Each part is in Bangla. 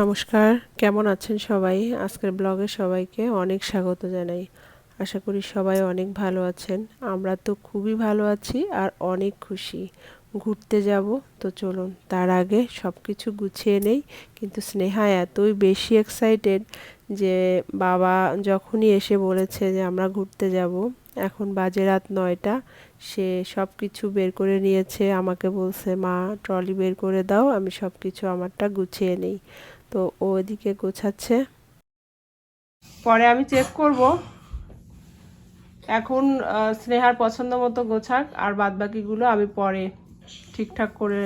নমস্কার, কেমন আছেন সবাই? আজকের ব্লগে সবাইকে অনেক স্বাগত জানাই। আশা করি সবাই অনেক ভালো আছেন। আমরা তো খুবই ভালো আছি আর অনেক খুশি। ঘুরতে যাব, তো চলুন, তার আগে সব কিছু গুছিয়ে নেই। কিন্তু স্নেহা এতই বেশি এক্সাইটেড যে বাবা যখনই এসে বলেছে যে আমরা ঘুরতে যাব, এখন বাজে রাত নয়টা, সে সব কিছু বের করে নিয়েছে, আমাকে বলছে, মা, ট্রলি বের করে দাও, আমি সব কিছু আমারটা গুছিয়ে নেই। তো ও এদিকে গোছাচ্ছে। পরে আমি চেক করব। এখন স্নেহার পছন্দ মতো গোছাক আর বাদ বাকিগুলো আমি পরে ঠিকঠাক করে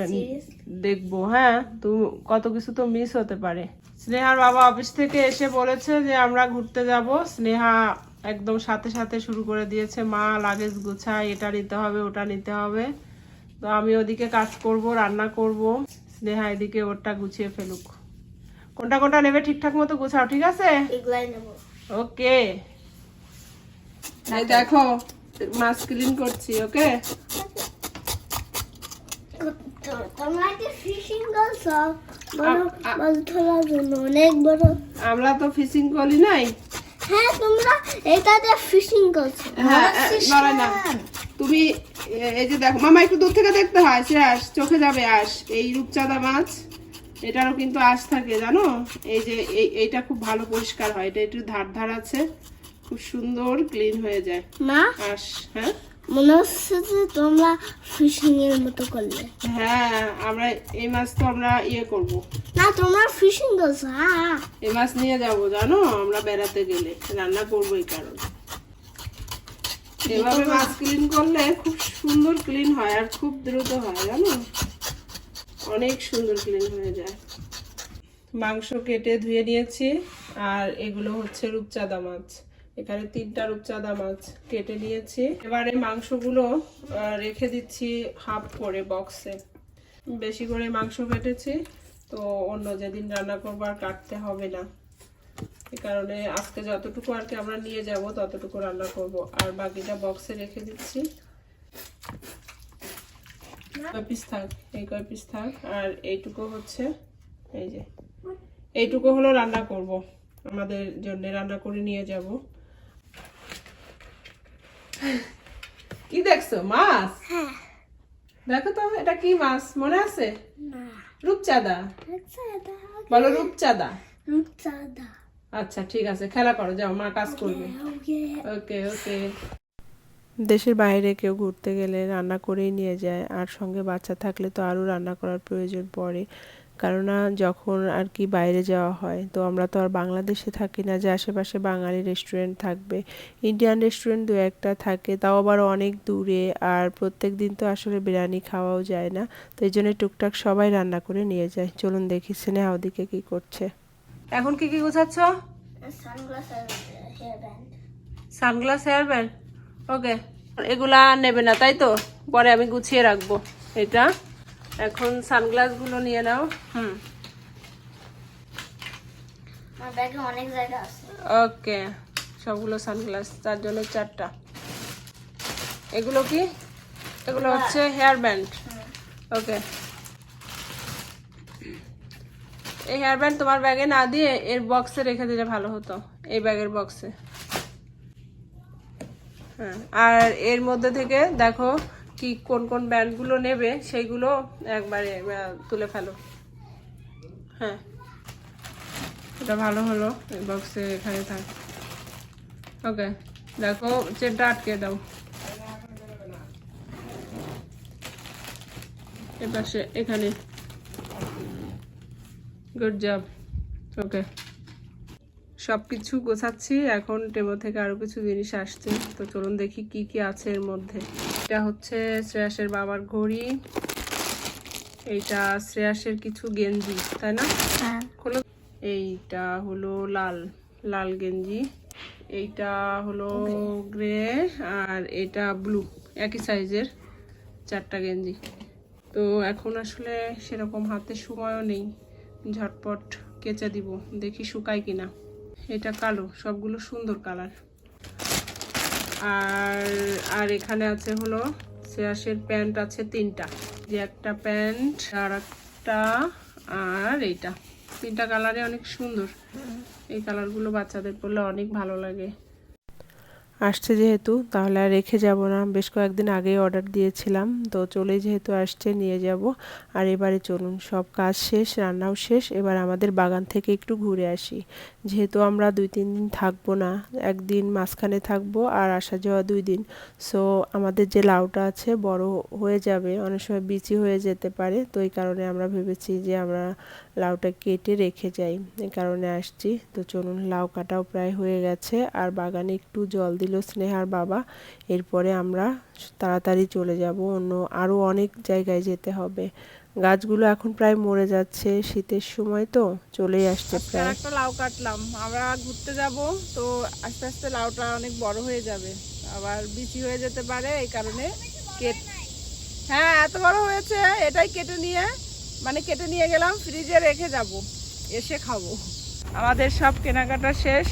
দেখব। হ্যাঁ তুমি কত কিছু তো মিস হতে পারে। স্নেহার বাবা অফিস থেকে এসে বলেছে যে আমরা ঘুরতে যাব। স্নেহা একদম সাথে সাথে শুরু করে দিয়েছে মা লাগেজ গোছায় এটা নিতে হবে ওটা নিতে হবে। তো আমি ওদিকে কাজ করব রান্না করব। স্নেহা এদিকে ওরটা গুছিয়ে ফেলুক। কোনটা কোনটা নেবে ঠিকঠাক মতো গোছাও ঠিক আছে? ওকে। এই দেখো মাছ ক্লিন করছি ওকে? আমরা তো ফিশিং করি নাই। হ্যাঁ তোমরা এটাতে ফিশিং করছ হ্যাঁ না তুমি এই যে দেখো মামা একটু দূর থেকে দেখতে হয় সে আস চোখে যাবে আস। এই রূপচাঁদা মাছ। এটারও কিন্তু আঁশ থাকে জানো? এই যে এইটা খুব ভালো পরিষ্কার হয়। এটা একটু ধার ধার আছে খুব সুন্দর ক্লিন হয়ে যায়। মা? আস হ্যাঁ? মনে হচ্ছে যে তোমরা ফিশিং এর মতো করলে। হ্যাঁ আমরা এই মাছ তো আমরা ইয়ে করব। না তোমরা ফিশিং করছ এই মাছ নিয়ে যাব জানো? আমরা বেড়াতে গেলে রান্না করব এই কারণে। এভাবে মাছ ক্লিন করলে খুব সুন্দর ক্লিন হয় আর খুব দ্রুত হয় জানো? অনেক সুন্দর ক্লিন হয়ে যায়। মাংস কেটে ধুয়ে নিয়েছি, আর এগুলো হচ্ছে রূপচাঁদা মাছ। এখানে তিনটা রূপচাঁদা মাছ কেটে নিয়েছি। এবারে মাংসগুলো রেখে দিচ্ছি হাফ করে বক্সে বেশি করে মাংস কেটেছি, তো অন্য যেদিন রান্না করব আর কাটতে হবে না। এ কারণে আজকে যতটুকু আর কি আমরা নিয়ে যাব, ততটুকু রান্না করব। আর বাকিটা বক্সে রেখে দিচ্ছি। কয় পিস থাক এই কয় পিস থাক আর এইটুকু হচ্ছে এই যে এইটুকু হলো রান্না করব আমাদের জন্য রান্না করে নিয়ে যাব। কি দেখছ মাছ? হ্যাঁ। দেখো তো এটা কি মাছ মনে আছে? রূপচাঁদা। বলো রূপচাঁদা। রূপচাঁদা। আচ্ছা ঠিক আছে খেলা করো যাও মা কাজ করবে। ওকে ওকে। দেশের বাইরে কেউ ঘুরতে গেলে রান্না করেই নিয়ে যায়। আর সঙ্গে বাচ্চা থাকলে তো আরও রান্না করার প্রয়োজন পড়ে। কেননা যখন আর কি বাইরে যাওয়া হয় তো আমরা তো আর বাংলাদেশে থাকি না যে আশেপাশে বাঙালি রেস্টুরেন্ট থাকবে। ইন্ডিয়ান রেস্টুরেন্ট দু একটা থাকে তাও আবার অনেক দূরে। আর প্রত্যেক দিন তো আসলে বিরিয়ানি খাওয়াও যায় না। তো এই জন্য টুকটাক সবাই রান্না করে নিয়ে যায়। চলুন দেখি স্নেহা ওদিকে কি করছে। এখন কি কি গোছাচ্ছ? Sunglass hair band sunglass hair band okay এগুলা নেবে না তাই তো? পরে আমি গুছিয়ে রাখব এটা। এখন সানগ্লাসগুলো নিয়ে নাও হুম। ব্যাগে অনেক জায়গা আছে। ওকে সবগুলো সানগ্লাস তার জন্য চারটা। এগুলো কি? এগুলো হচ্ছে হেয়ার ব্যান্ড ওকে এই হেয়ার ব্যান্ড তোমার ব্যাগে না দিয়ে এর বক্সে রেখে দিলে ভালো হতো এই ব্যাগের বক্সে আর এর মধ্যে থেকে দেখো কি কোন কোন ব্যান্ডগুলো নেবে সেইগুলো একবারে তুলে ফেলো। হ্যাঁ। এটা ভালো হলো, এই বক্সে এখানে থাক। ওকে, দেখো চেনটা আটকে দাও। এপাশে, এখানে। Good job okay. সব কিছু গোছাচ্ছি এখন টেবল থেকে আরও কিছু জিনিস আসছে। তো চলুন দেখি কি কি আছে এর মধ্যে। এটা হচ্ছে শ্রেয়াসের বাবার ঘড়ি এইটা শ্রেয়াসের কিছু গেঞ্জি তাই না? হ্যাঁ। খোলো এইটা হলো লাল লাল গেঞ্জি এইটা হলো গ্রে আর এটা ব্লু একই সাইজের চারটা গেঞ্জি। তো এখন আসলে সেরকম হাতে সময়ও নেই। ঝটপট কেচে দিব দেখি শুকায় কিনা। এটা কালো, সবগুলো সুন্দর কালার। আর আর এখানে আছে হলো শ্রেয়াসের প্যান্ট আছে তিনটা। যে একটা প্যান্ট, আর একটা, আর এইটা। তিনটা কালারে অনেক সুন্দর। এই কালারগুলো বাচ্চাদের পরলে অনেক ভালো লাগে। আসছে যেহেতু, তাহলে আর রেখে যাব না। বেশ কয়েকদিন আগেই অর্ডার দিয়েছিলাম, তো চলেই যেহেতু আসছে, নিয়ে যাব। আর এবারে চলুন, সব কাজ শেষ, রান্নাও শেষ। এবার আমাদের বাগান থেকে একটু ঘুরে আসি। যেহেতু আমরা দুই, তিন দিন থাকব না, একদিন মাঝখানে থাকব আর আসা যাওয়া দুই দিন। সো আমাদের যে লাউটা আছে, বড় হয়ে যাবে, অনেক সময় বিচি হয়ে যেতে পারে। তো এই কারণে আমরা ভেবেছি যে আমরা লাউটা কেটে রেখে যাই। এই কারণে আসছি। তো চলুন, লাউ কাটাও প্রায় হয়ে গেছে। আর বাগানে একটু জল দিল স্নেহার বাবা। এরপরে আমরা তাড়াতাড়ি চলে যাব। অন্য আরও অনেক জায়গায় যেতে হবে। গাছগুলো এখন প্রায় মরে যাচ্ছে শীতের সময় তো চলেই আসছে প্রায়। একটা লাউ কাটলাম। আমরা ঘুরতে যাব তো আস্তে আস্তে লাউটা অনেক বড় হয়ে যাবে। আবার বিচি হয়ে যেতে পারে এই কারণে কেট হ্যাঁ এত বড় হয়েছে এটাই কেটে নিয়ে মানে কেটে নিয়ে গেলাম ফ্রিজে রেখে যাব এসে খাব। আমাদের সব কেনাকাটা শেষ।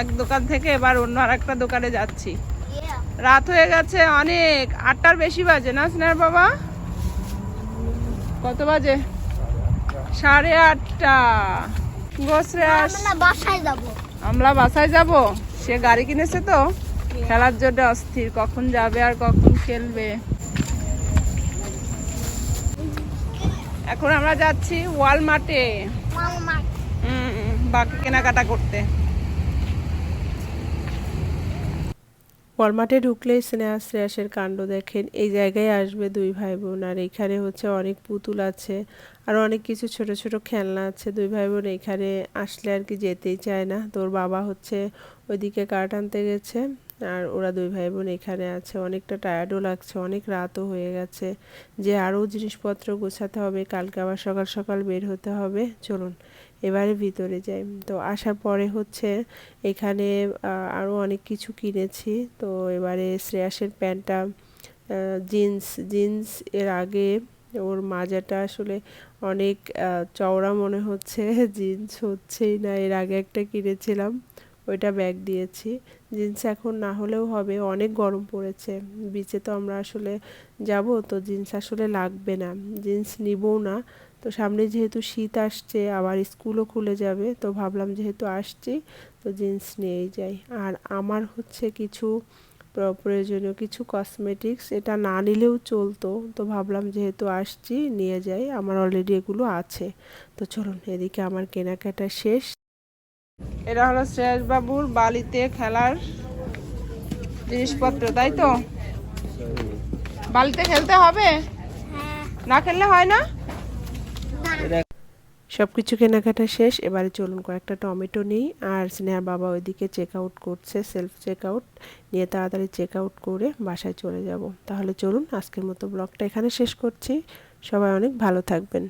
এক দোকান থেকে এবার অন্য আর একটা দোকানে যাচ্ছি। রাত হয়ে গেছে অনেক আটটার বেশি বাজে না স্নেহার বাবা? কত বাজে? সাড়ে আটটা। আমরা বাসায় যাব। আমরা বাসায় যাব? সে গাড়ি কিনেছে তো। খেলার জন্য অস্থির কখন যাবে আর কখন খেলবে। এখন আমরা যাচ্ছি ওয়ালমার্টে। বাকি কেনাকাটা করতে। ওয়ালমার্টে ঢুকলেই স্নেহা শ্রেয়াসের কাণ্ড দেখেন। এই জায়গায় আসবে দুই ভাই বোন আর এখানে হচ্ছে অনেক পুতুল আছে আর অনেক কিছু ছোট ছোট খেলনা আছে। দুই ভাই বোন এখানে আসলে আর কি যেতেই চায় না। তোর বাবা হচ্ছে ওইদিকে কার্ট আনতে গেছে আর ওরা দুই ভাই বোন এখানে আছে। অনেকটা টায়ার্ডও লাগছে, অনেক রাতও হয়ে গেছে। যে আরও জিনিসপত্র গোছাতে হবে, কালকে আবার সকাল সকাল বের হতে হবে। চলুন। এবারে ভিতরে যাই। তো আসার পরে হচ্ছে এখানে আরও অনেক কিছু কিনেছি। তো এবারে শ্রেয়াসের প্যান্টটা জিন্স জিন্স এর আগে ওর মাজাটা আসলে অনেক চওড়া মনে হচ্ছে, জিন্স হচ্ছেই না। এর আগে একটা কিনেছিলাম, ওইটা ব্যাগ দিয়েছি। জিন্স এখন না হলেও হবে, অনেক গরম পড়েছে। বিচে তো আমরা আসলে যাব, তো জিন্স আসলে লাগবে না। জিন্স নিবও না তো সামনে যেহেতু শীত আসছে আবার স্কুলও খুলে যাবে তো ভাবলাম যেহেতু আসছি তো জিন্স নিয়েই যাই। আর আমার হচ্ছে কিছু প্র- প্রয়োজনীয় কিছু কসমেটিক্স এটা না নিলেও চলতো তো ভাবলাম যেহেতু আসছি নিয়ে যাই আমার অলরেডি এগুলো আছে। তো চলুন এদিকে আমার কেনাকাটা শেষ। এটা হলো শ্রেয়াস বাবুর বালিতে খেলার জিনিসপত্র তাই তো? বালিতে খেলতে হবে? হ্যাঁ। না খেললে হয় না? সব কিছু কেনাকাটা শেষ, এবারে চলুন কয়েকটা টমেটো নিই, আর স্নেহার বাবা ওইদিকে চেক আউট করছে সেলফ চেক আউট নিয়ে তাড়াতাড়ি চেক আউট করে বাসায় চলে যাব। তাহলে চলুন আজকের মতো ব্লগটা এখানে শেষ করছি। সবাই অনেক ভালো থাকবেন।